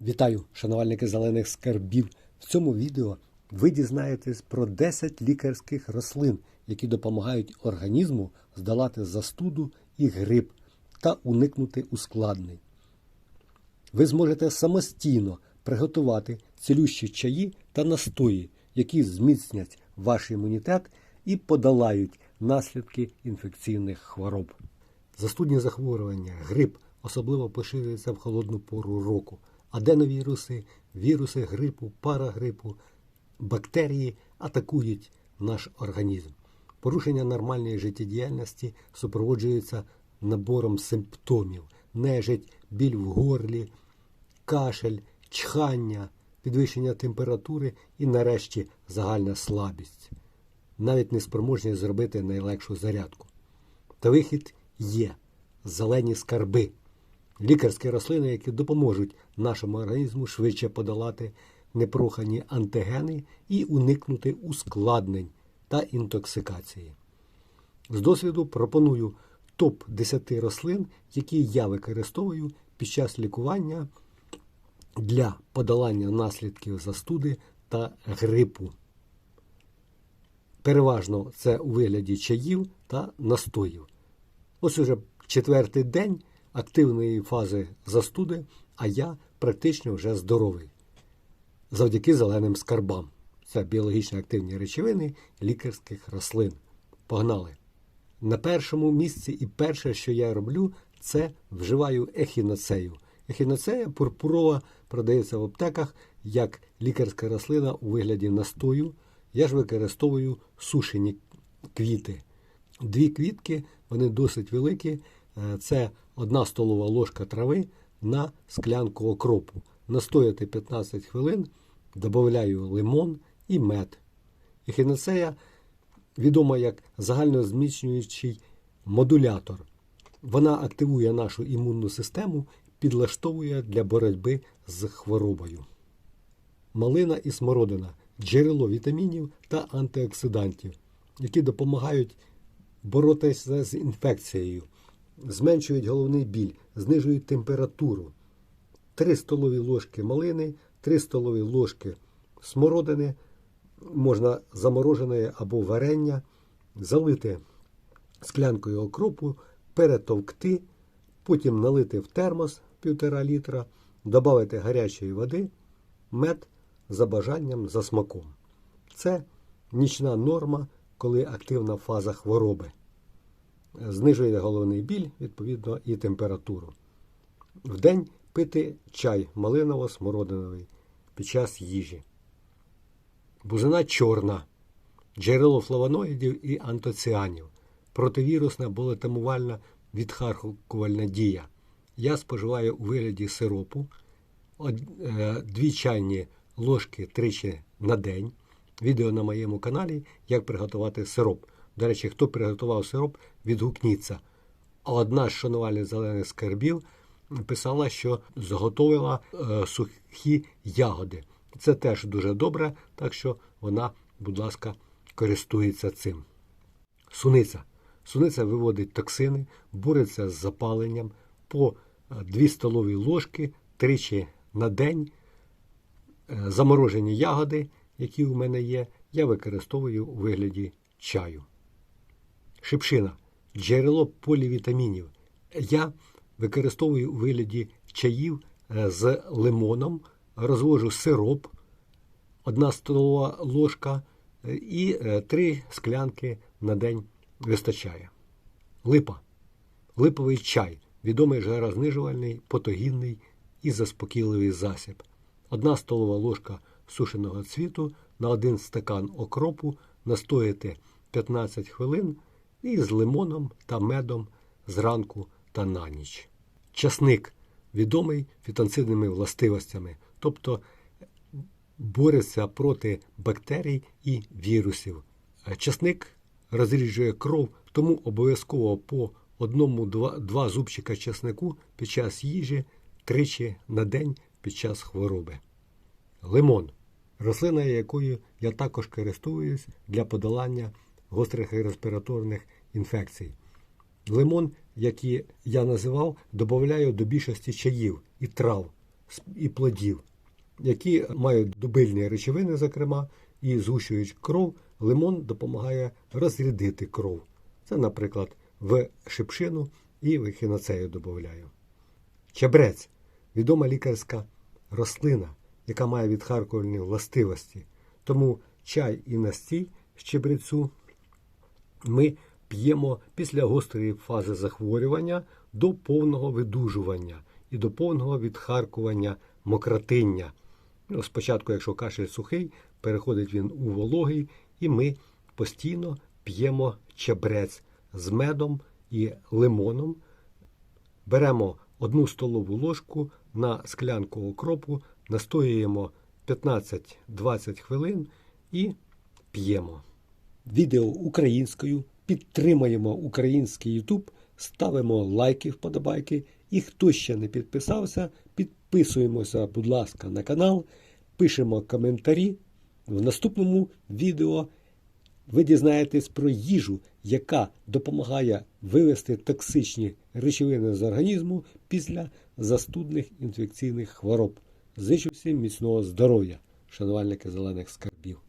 Вітаю, шанувальники зелених скарбів. В цьому відео ви дізнаєтесь про 10 лікарських рослин, які допомагають організму здолати застуду і грип та уникнути ускладнень. Ви зможете самостійно приготувати цілющі чаї та настої, які зміцнять ваш імунітет і подолають наслідки інфекційних хвороб. Застудні захворювання, грип особливо поширюються в холодну пору року. Аденовіруси, віруси грипу, парагрипу, бактерії атакують наш організм. Порушення нормальної життєдіяльності супроводжується набором симптомів: нежить, біль в горлі, кашель, чхання, підвищення температури і, нарешті, загальна слабість. Навіть неспроможність зробити найлегшу зарядку. Та вихід є зелені скарби. Лікарські рослини, які допоможуть нашому організму швидше подолати непрохані антигени і уникнути ускладнень та інтоксикації. З досвіду пропоную топ 10 рослин, які я використовую під час лікування для подолання наслідків застуди та грипу. Переважно це у вигляді чаїв та настоїв. Ось уже четвертий день активної фази застуди, а я практично вже здоровий. Завдяки зеленим скарбам. Це біологічно активні речовини лікарських рослин. Погнали! На першому місці і перше, що я роблю, це вживаю ехіноцею. Ехіноцея пурпурова продається в аптеках як лікарська рослина у вигляді настою. Я ж використовую сушені квіти. Дві квітки, вони досить великі. Е, Це одна столова ложка трави на склянку окропу. Настояти 15 хвилин, додаю лимон і мед. Ехінацея відома як загальнозміцнюючий модулятор. Вона активує нашу імунну систему, підлаштовує для боротьби з хворобою. Малина і смородина джерело вітамінів та антиоксидантів, які допомагають боротися з інфекцією, зменшують головний біль, знижують температуру. 3 столові ложки малини, 3 столові ложки смородини, можна заморожене або варення, залити склянкою окропу, перетовкти, потім налити в термос 1,5 літра, додати гарячої води, мед за бажанням за смаком. Це нічна норма, коли активна фаза хвороби. Знижує головний біль, відповідно, і температуру. Вдень пити чай малиново-смородиновий під час їжі. Бузина чорна, джерело флавоноїдів і антоціанів, противірусна болетамувальна відхаркувальна дія. Я споживаю у вигляді сиропу е, дві чайні ложки тричі на день. Відео на моєму каналі, як приготувати сироп. До речі, хто приготував сироп, відгукніться. Одна з шанувальних зелених скарбів писала, що зготовила е, сухі ягоди. Це теж дуже добре, так що вона, будь ласка, користується цим. Суниця. Суниця виводить токсини, бореться з запаленням по 2 столові ложки тричі на день. Е, Заморожені ягоди, які у мене є, я використовую у вигляді чаю. Шипшина джерело полівітамінів. Я використовую у вигляді чаїв е, з лимоном, розвожу сироп, одна столова ложка е, і е, три склянки на день вистачає. Липа. Липовий чай відомий жарознижувальний, потогінний і заспокійливий засіб. Одна столова ложка сушеного цвіту на один стакан окропу настояти 15 хвилин і з лимоном та медом зранку та на ніч. Часник відомий фітонцидними властивостями, тобто бореться проти бактерій і вірусів. Е, Часник розріджує кров, тому обов'язково по одному-два зубчика часнику під час їжі тричі на день під час хвороби. Лимон рослина, якою я також користуюсь для подолання гострих респіраторних інфекцій. Лимон, який я називав, додаю до більшості чаїв і трав. і плодів, які мають дубильні речовини, зокрема, і згущують кров, лимон допомагає розрядити кров. Це, наприклад, в шипшину і в ехіноцею додаю. Чебрець відома лікарська рослина, яка має відхаркувальні властивості. Тому чай і настій з чебрецю ми п'ємо після гострої фази захворювання до повного видужування і до повного відхаркування мокротиння. Ну, спочатку, якщо кашель сухий, переходить він у вологий, і ми постійно п'ємо чебрець з медом і лимоном. Беремо одну столову ложку на склянку окропу, настоюємо 15-20 хвилин і п'ємо. Відео українською, підтримаємо український YouTube, ставимо лайки, вподобайки. І хто ще не підписався, підписуємося, будь ласка, на канал, пишемо коментарі. В наступному відео ви дізнаєтесь про їжу, яка допомагає вивести токсичні речовини з організму після застудних інфекційних хвороб. Зичу всім міцного здоров'я, шанувальники зелених скарбів.